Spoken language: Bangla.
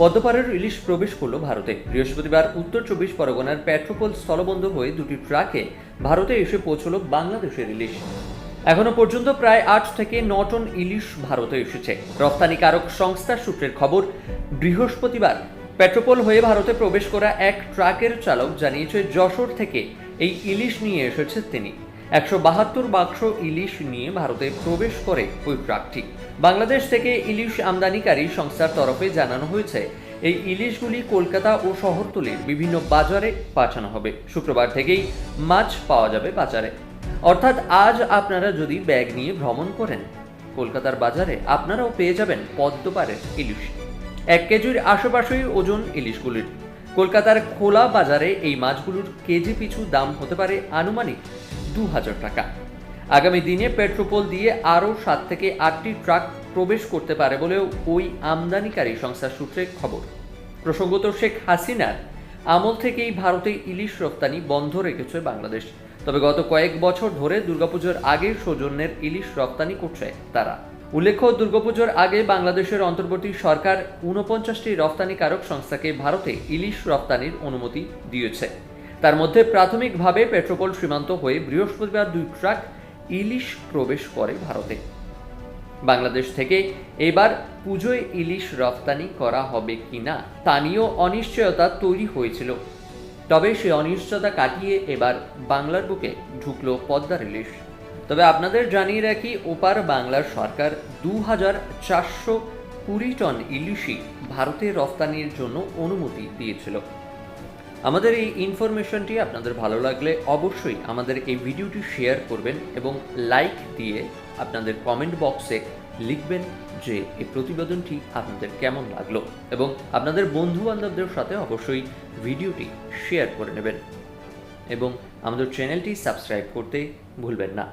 পদ্মপাড়ের ইলিশ প্রবেশ করল ভারতে। বৃহস্পতিবার উত্তর চব্বিশ পরগনার পেট্রোপোল স্থলবন্দর হয়ে দুটি ট্রাকে ভারতে এসে পৌঁছল বাংলাদেশের ইলিশ। এখনও পর্যন্ত প্রায় আট থেকে ন টন ইলিশ ভারতে এসেছে। রপ্তানিকারক সংস্থার সূত্রের খবর, বৃহস্পতিবার পেট্রোপোল হয়ে ভারতে প্রবেশ করা এক ট্রাকের চালক জানিয়েছে, যশোর থেকে এই ইলিশ নিয়ে এসেছে তিনি। একশো বাহাত্তর বাক্স ইলিশ নিয়ে ভারতে প্রবেশ করে ওই ট্রাকটি। বাংলাদেশ থেকে ইলিশ আমদানিকারী সংস্থার তরফে জানানো হয়েছে, এই ইলিশগুলি কলকাতা ও শহরতলির বিভিন্ন বাজারে পাঠানো হবে। শুক্রবার থেকেই মাছ পাওয়া যাবে বাজারে। অর্থাৎ আজ আপনারা যদি ব্যাগ নিয়ে ভ্রমণ করেন, কলকাতার বাজারে আপনারাও পেয়ে যাবেন পদ্মপাড়ের ইলিশ। এক কেজির আশেপাশেই ওজন ইলিশগুলির। কলকাতার খোলা বাজারে এই মাছগুলোর কেজি পিছু দাম হতে পারে আনুমানিক দু হাজার টাকা। আগামী দিনে পেট্রোপোল দিয়ে আরও সাত থেকে আটটি ট্রাক প্রবেশ করতে পারে বলেও ওই আমদানিকারী সংস্থার সূত্রে খবর। প্রসঙ্গত শেখ হাসিনার আমল থেকেই ভারতে ইলিশ রপ্তানি বন্ধ রেখেছে বাংলাদেশ। তবে গত কয়েক বছর ধরে দুর্গাপুজোর আগে সৌজন্যের ইলিশ রপ্তানি করছে তারা। উল্লেখ্য, দুর্গাপুজোর আগে বাংলাদেশের অন্তর্বর্তী সরকার ঊনপঞ্চাশটি রপ্তানিকারক সংস্থাকে ভারতে ইলিশ রপ্তানির অনুমতি দিয়েছে। তার মধ্যে প্রাথমিকভাবে পেট্রোপোল সীমান্ত হয়ে বৃহস্পতিবার দুই ট্রাক ইলিশ প্রবেশ করে ভারতে। বাংলাদেশ থেকে এবার পুজোয় ইলিশ রফতানি করা হবে কিনা তা নিয়েও অনিশ্চয়তা তৈরি হয়েছিল। তবে সে অনিশ্চয়তা কাটিয়ে এবার বাংলার বুকে ঢুকল পদ্মার ইলিশ। তবে আপনাদের জানিয়ে রাখি, ওপার বাংলার সরকার দু হাজার চারশো কুড়ি টন ইলিশই ভারতে রফতানির জন্য অনুমতি দিয়েছিল। আমাদের এই ইনফরমেশনটি আপনাদের ভালো লাগলে অবশ্যই আমাদের এই ভিডিওটি শেয়ার করবেন এবং লাইক দিয়ে আপনাদের কমেন্ট বক্সে লিখবেন যে এই প্রতিবেদনটি আপনাদের কেমন লাগল এবং আপনাদের বন্ধু বান্ধবদের সাথে অবশ্যই ভিডিওটি শেয়ার করে নেবেন এবং আমাদের চ্যানেলটি সাবস্ক্রাইব করতে ভুলবেন না।